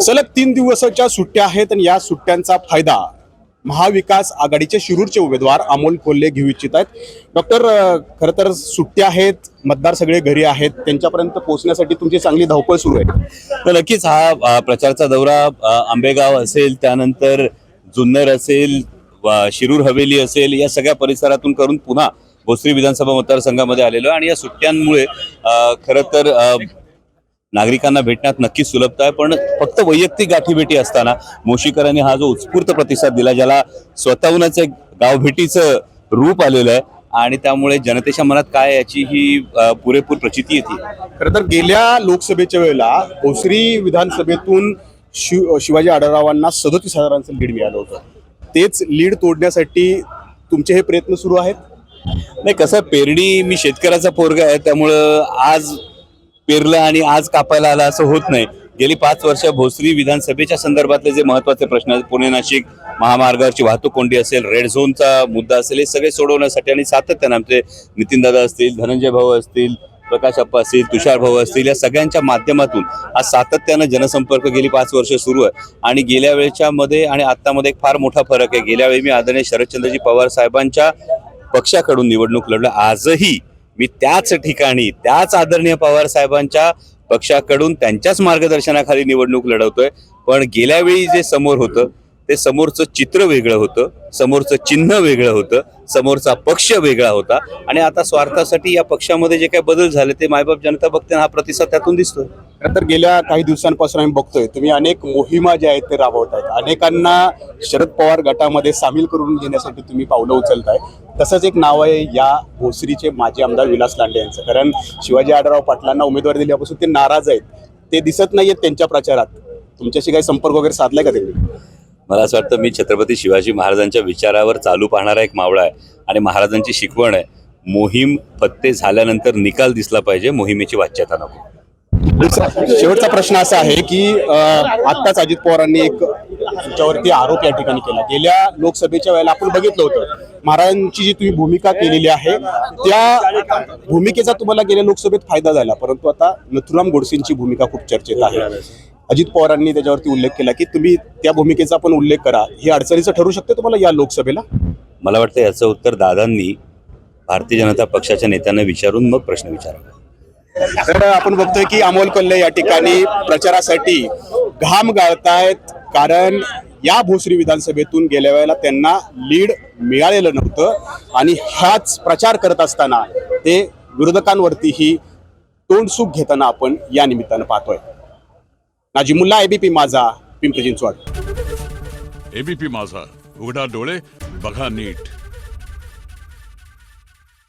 सलग तीन दिवसाच्या सुट्ट्या आहेत आणि या सुट्ट्यांचा फायदा महाविकास आघाडीचे शिरूरचे उमेदवार अमोल कोल्हे घेऊ इच्छित आहेत. डॉक्टर खरं तर सुट्ट्या आहेत मतदार सगळे घरी आहेत त्यांच्यापर्यंत पोहोचण्यासाठी तुमची चांगली धावपळ सुरू आहे. तर नक्कीच हा प्रचाराचा दौरा आंबेगाव असेल त्यानंतर जुन्नर असेल शिरूर हवेली असेल या सगळ्या परिसरातून करून पुन्हा भोसरी विधानसभा मतदारसंघामध्ये आलेलो आणि या सुट्ट्यांमुळे खरं तर नागरिकांना भेटण्यात नक्कीच सुलभता आहे पण फक्त वैयक्तिक गाठीभेटी असताना मोशीकरांनी हा जो उत्स्फूर्त प्रतिसाद दिला ज्याला स्वतःहूनच एक गावभेटीचं रूप आलेलं आहे आणि त्यामुळे जनतेच्या मनात काय याची ही पुरेपूर प्रचिती येते खरं तर गेल्या लोकसभेच्या वेळेला भोसरी विधानसभेतून शिव शिवाजी आढळरावांना सदोतीस हजारांचं लीड मिळालं होतं. तेच लीड तोडण्यासाठी तुमचे हे प्रयत्न सुरू आहेत? नाही कसं पेरणी मी शेतकऱ्याचा पोरगा आहे त्यामुळं आज पेरलं आणि आज कापायला आला असं होत नाही. गेली पाच वर्ष भोसरी विधानसभेच्या संदर्भातले जे महत्त्वाचे प्रश्न आहेत पुणे नाशिक महामार्गावरची वाहतूक कोंडी असेल रेड झोनचा मुद्दा असेल हे सगळे सोडवण्यासाठी आणि सातत्यानं आमचे नितीनदादा असतील धनंजय भाऊ असतील प्रकाश अप्पा असतील तुषार भाऊ असतील या सगळ्यांच्या माध्यमातून आज सातत्यानं जनसंपर्क गेली पाच वर्ष सुरू आहे. आणि गेल्या वेळच्या मध्ये आणि आत्तामध्ये एक फार मोठा फरक आहे. गेल्या वेळी मी आदरणीय शरदचंद्रजी पवार साहेबांच्या पक्षाकडून निवडणूक लढलं. आजही मी त्याच ठिकाणी त्याच आदरणीय पवार साहेबांच्या पक्षाकडून त्यांच्याच मार्गदर्शनाखाली निवडणूक लढवतोय. पण गेल्या वेळी जे समोर होतं ते समोरचं चित्र वेगळं होतं समोरचं चिन्ह वेगळं होतं समोरचा पक्ष वेगळा होता. आणि आता स्वार्थासाठी या पक्षामध्ये जे काही बदल झाले ते मायबाप जनता बघते हा प्रतिसाद त्यातून दिसतोय. तर गेल्या काही दिवसांपासून आम्ही बघतोय तुम्ही अनेक मोहिमा ज्या आहेत ते राबवत आहेत अनेकांना शरद पवार गटामध्ये सामील करून घेण्यासाठी तुम्ही पावलं उचलताय. तसंच एक नाव आहे या भोसरीचे माजी आमदार विलास लांडे यांचं. कारण शिवाजी आडराव पाटलांना उमेदवारी दिल्यापासून ते नाराज आहेत. ते दिसत नाहीयेत त्यांच्या प्रचारात. तुमच्याशी काही संपर्क वगैरे साधलाय का त्यांनी? मला असं वाटतं मी छत्रपती शिवाजी महाराजांच्या विचारावर चालू पाहणारा एक मावळा आहे आणि महाराजांची शिकवण आहे. मोहीम फत्ते झाल्यानंतर निकाल दिसला पाहिजे मोहिमेची वाच्यता नको. शेवटचा प्रश्न असा आहे की आत्ताच अजित पवारांनी एक तुमच्यावरती आरोप या ठिकाणी केला. गेल्या लोकसभेच्या वेळेला आपण बघितलं होतं महाराजांची जी तुम्ही भूमिका केलेली आहे त्या भूमिकेचा तुम्हाला गेल्या लोकसभेत फायदा झाला परंतु आता नथुराम गोडसेंची भूमिका खूप चर्चेत आहे. अजित पवारांनी त्याच्यावरती उल्लेख केला की तुम्ही त्या भूमिकेचा पण उल्लेख करा. ही अडचणीचं ठरू शकते तुम्हाला या लोकसभेला? मला वाटतं याचं उत्तर दादांनी भारतीय जनता पक्षाच्या नेत्यांना विचारून मग प्रश्न विचारावा. तर आपण बघतोय की अमोल कोल्हे या ठिकाणी प्रचारासाठी घाम गाळतायत कारण या भोसरी विधानसभेतून गेल्या वेळेला त्यांना लीड मिळालेलं नव्हतं आणि हाच प्रचार करत असताना ते विरोधकांवरतीही तोंडसुख घेताना आपण या निमित्तानं पाहतोय. नाजिमुल्ला एबीपी माझा पिंपरी चिंचवड. एबीपी माझा. उघडा डोळे बघा नीट.